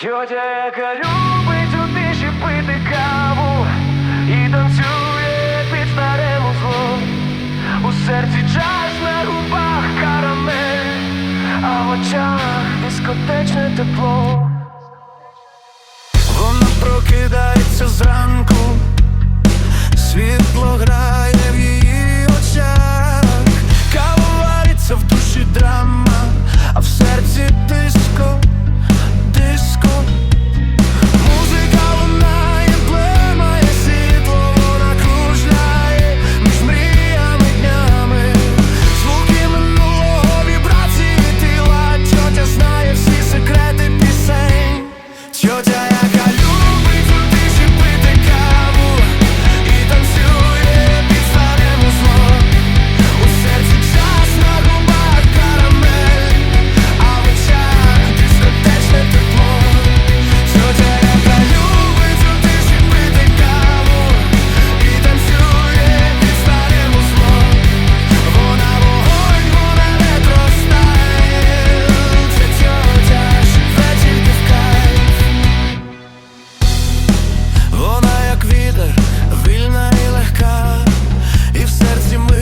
Тьотя, яка любить у тиші пити каву і танцює під старим узлом У серці час на губах карамель, а в очах дискотечне тепло. Вона прокидається зранку вільна і легка, і в серці ми.